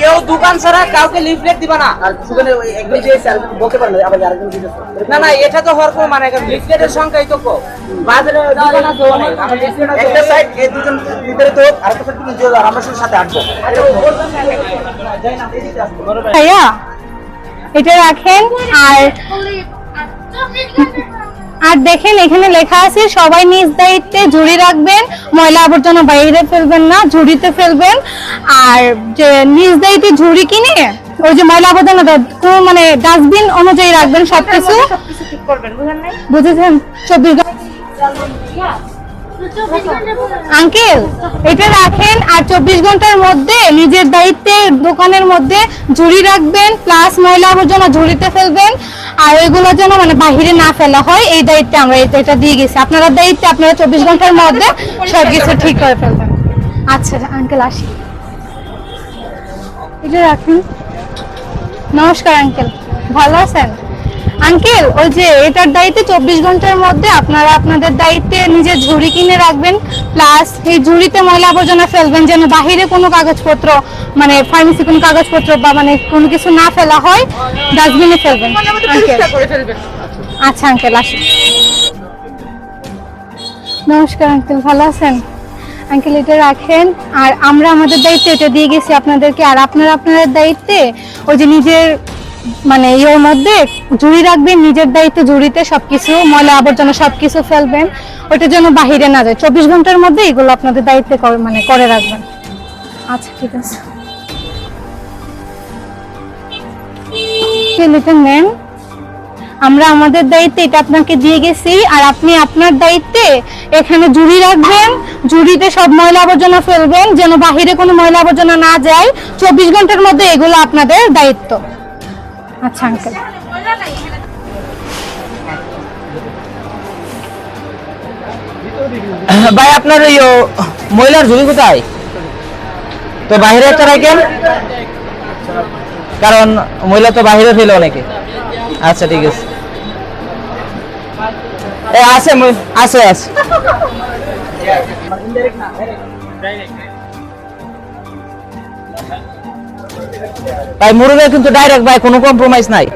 কেউ দোকান ছাড়া কাউকে লিফলেট দিবা না। আর সেখানে একজন যে এসে বলতে পারে না আবার আরেকজন জিজ্ঞেস না না এটা তো হওয়ার কোনো মানে লিফলেটের সংখ্যাই তো কম। বাজারে দোকান আছে অনেক আমার leaflet আছে। একটা সাইড এই দুজন ভিতরে তো আরেকটা সাইড তুমি আমরা শুধু সাথে আটবো ভাইয়া এটা রাখেন আর আর দেখেন এখানে লেখা আছে সবাই নিজ দায়িত্বে ঝুড়ি রাখবেন ময়লা আবর্জনা বাইরে ফেলবেন না ঝুড়িতে ফেলবেন। আর যে নিজ দায়িত্বে ঝুড়ি কিনে ওই যে ময়লা আবর্জনা কোন মানে ডাস্টবিন অনুযায়ী রাখবেন সবকিছু। বুঝেছেন? চব্বিশ আঙ্কেল এটা রাখেন আর চব্বিশ ঘণ্টার মধ্যে নিজের দায়িত্বে দোকানের মধ্যে ঝুড়ি রাখবেন প্লাস ময়লা আবর্জনা ঝুড়িতে ফেলবেন। আর ওইগুলো যেন মানে বাহিরে না ফেলা হয়, এই দায়িত্বে আমরা এটা দিয়ে গেছি। আপনারা দায়িত্বে আপনারা চব্বিশ ঘণ্টার মধ্যে সব কিছু ঠিক করে ফেলবেন। আচ্ছা আঙ্কেল আসি। এটা রাখুন। নমস্কার আঙ্কেল ভালো আছেন? আঙ্কেল ওই যে এটার দায়িত্বে চব্বিশ ঘণ্টার মধ্যে আপনারা আপনাদের দায়িত্বে নিজের ঝুড়ি কিনে রাখবেন প্লাস এই ঝুড়িতে ময়লা আবর্জনা ফেলবেন যেন বাহিরে কোনো কাগজপত্র মানে ফার্মেসি কোনো কাগজপত্র বা মানে কোনো কিছু না ফেলা হয় ডাস্টবিনে ফেলবেন। আচ্ছা আঙ্কেল আসুন নমস্কার আঙ্কেল ভালো আছেন? আঙ্কেল এটা রাখেন। আর আমরা আমাদের দায়িত্বে এটা দিয়ে গেছি আপনাদেরকে। আর আপনারা আপনাদের দায়িত্বে ওই যে নিজের মানে ইয়ের মধ্যে জুড়ি রাখবেন, নিজের দায়িত্বে জুড়িতে সবকিছু, ময়লা আবর্জনা সবকিছু ফেলবেন ওটা যেন বাহিরে না যায়। চব্বিশ ঘণ্টার মধ্যে এগুলো আপনাদের দায়িত্বে মানে করে রাখবেন। আচ্ছা ঠিক আছে। নেন আমরা আমাদের দায়িত্বে এটা আপনাকে দিয়ে গেছি, আর আপনি আপনার দায়িত্বে এখানে জুড়ি রাখবেন, জুড়িতে সব ময়লা আবর্জনা ফেলবেন, যেন বাহিরে কোনো ময়লা আবর্জনা না যায়। চব্বিশ ঘণ্টার মধ্যে এগুলো আপনাদের দায়িত্ব। আচ্ছা আঙ্কেল ভাই, আপনার ওই মহিলার ঝুড়ি কোথায়? তো বাইরে একটা রাখেন। কারণ মহিলা তো বাইরে ফেলে অনেকে। আচ্ছা ঠিক আছে। এ, আছে আছে আছে। ভাই মুরুগে কিন্তু ডাইরেক্ট ভাই কোনো কম্প্রোমাইজ নাই।